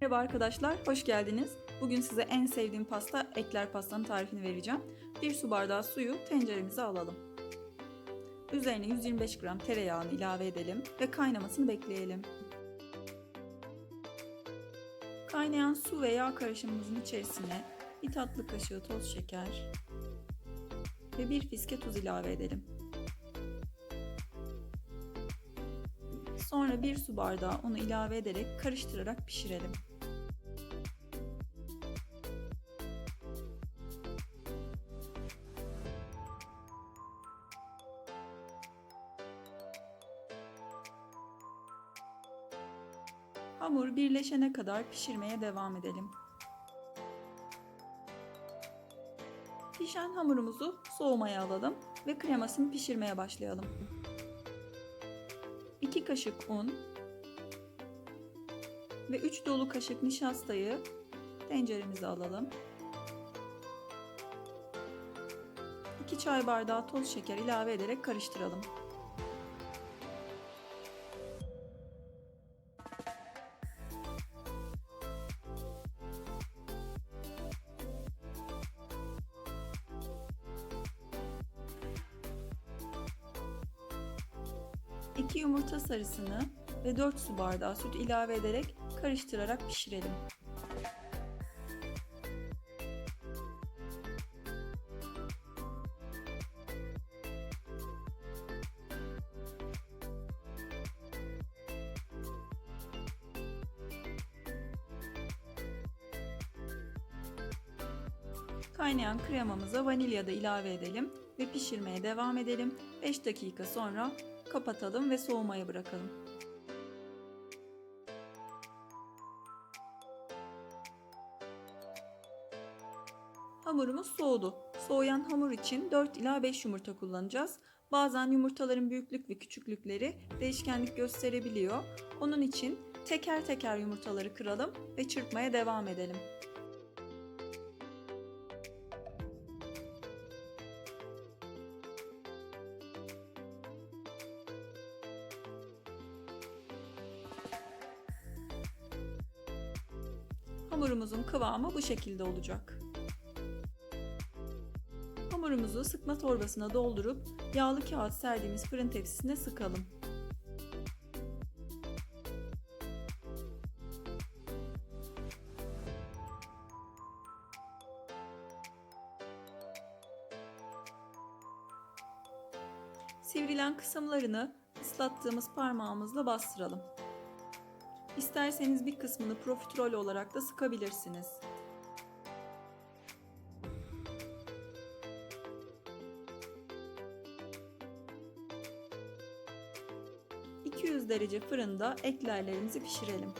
Merhaba arkadaşlar, hoş geldiniz. Bugün size en sevdiğim pasta ekler pastanın tarifini vereceğim. 1 su bardağı suyu tenceremize alalım. Üzerine 125 gram tereyağını ilave edelim ve kaynamasını bekleyelim. Kaynayan su ve yağ karışımımızın içerisine bir tatlı kaşığı toz şeker ve bir fiske tuz ilave edelim. Sonra bir su bardağı unu ilave ederek karıştırarak pişirelim. Hamur birleşene kadar pişirmeye devam edelim. Pişen hamurumuzu soğumaya alalım ve kremasını pişirmeye başlayalım. 2 kaşık un ve 3 dolu kaşık nişastayı tenceremize alalım. 2 çay bardağı toz şeker ilave ederek karıştıralım. İki yumurta sarısını ve 4 su bardağı süt ilave ederek karıştırarak pişirelim. Kaynayan kremamıza vanilya da ilave edelim ve pişirmeye devam edelim. 5 dakika sonra kapatalım ve soğumaya bırakalım. Hamurumuz soğudu. Soğuyan hamur için 4 ila 5 yumurta kullanacağız. Bazen yumurtaların büyüklük ve küçüklükleri değişkenlik gösterebiliyor. Onun için teker teker yumurtaları kıralım ve çırpmaya devam edelim. Hamurumuzun kıvamı bu şekilde olacak. Hamurumuzu sıkma torbasına doldurup yağlı kağıt serdiğimiz fırın tepsisine sıkalım. Sivrilen kısımlarını ıslattığımız parmağımızla bastıralım. İsterseniz bir kısmını profiterol olarak da sıkabilirsiniz. ...200 derece fırında eklerlerimizi pişirelim.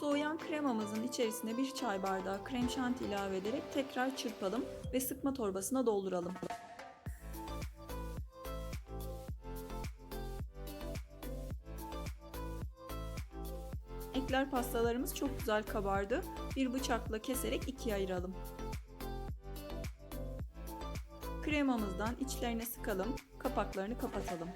Soğuyan kremamızın içerisine bir çay bardağı krem şanti ilave ederek tekrar çırpalım ve sıkma torbasına dolduralım. Ekler pastalarımız çok güzel kabardı. Bir bıçakla keserek ikiye ayıralım. Kremamızdan içlerine sıkalım, kapaklarını kapatalım.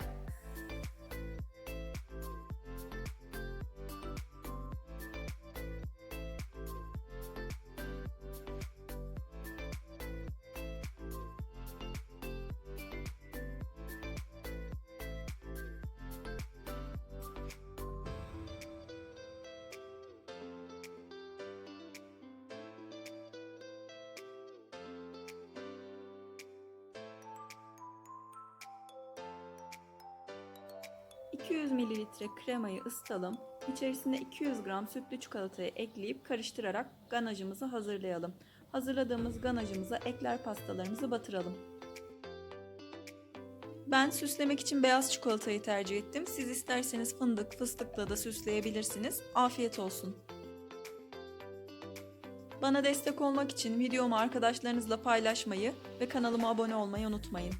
...200 ml kremayı ısıtalım. İçerisine 200 gram sütlü çikolatayı ekleyip karıştırarak ganajımızı hazırlayalım. Hazırladığımız ganajımıza ekler pastalarımızı batıralım. Ben süslemek için beyaz çikolatayı tercih ettim. Siz isterseniz fındık, fıstıkla da süsleyebilirsiniz. Afiyet olsun. Bana destek olmak için videomu arkadaşlarınızla paylaşmayı ve kanalıma abone olmayı unutmayın.